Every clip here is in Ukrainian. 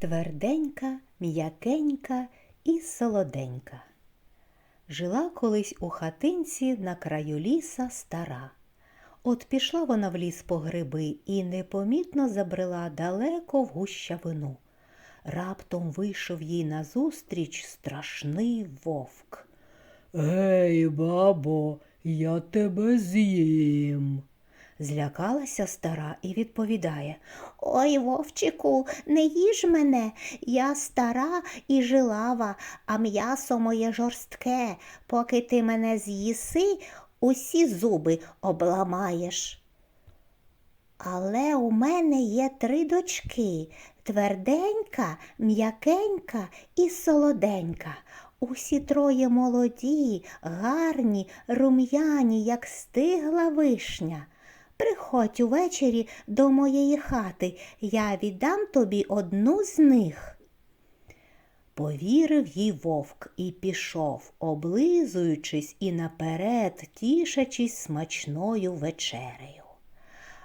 тверденька, м'якенька і солоденька. Жила колись у хатинці на краю ліса стара. От пішла вона в ліс по гриби і непомітно забрела далеко в гущавину. Раптом вийшов їй назустріч страшний вовк. Гей, бабо, я тебе з'їм. Злякалася стара і відповідає Ой, вовчику, не їж мене, я стара і жилава, а м'ясо моє жорстке. Поки ти мене з'їси, усі зуби обламаєш. Але у мене є три дочки тверденька, м'якенька і солоденька. Усі троє молоді, гарні, рум'яні, як стигла вишня. Приходь увечері до моєї хати, я віддам тобі одну з них. Повірив їй вовк і пішов, облизуючись і наперед тішачись смачною вечерею.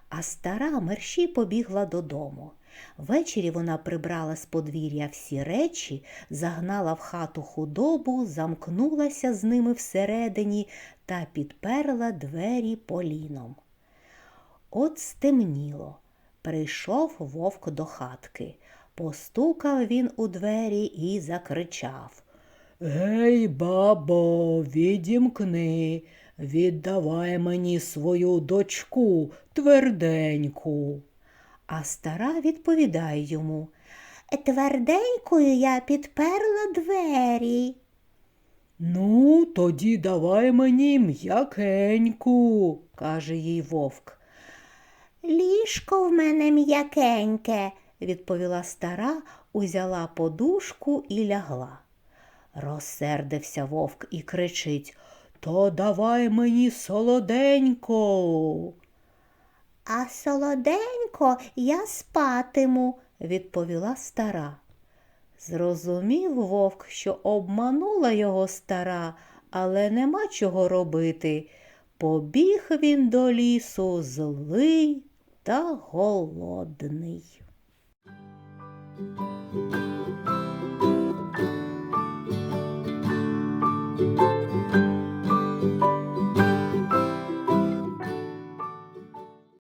А стара мерщій побігла додому. Ввечері вона прибрала з подвір'я всі речі, загнала в хату худобу, замкнулася з ними всередині та підперла двері поліном. От стемніло. Прийшов вовк до хатки. Постукав він у двері і закричав. Гей, бабо, відімкни, віддавай мені свою дочку тверденьку. А стара відповідає йому. Тверденькою я підперла двері. Ну, тоді давай мені м'якеньку, каже їй вовк. Ліжко в мене м'якеньке, відповіла стара, узяла подушку і лягла. Розсердився вовк і кричить То давай мені солоденько. А солоденько я спатиму, відповіла стара. Зрозумів вовк, що обманула його стара, але нема чого робити. Побіг він до лісу злий та голодний.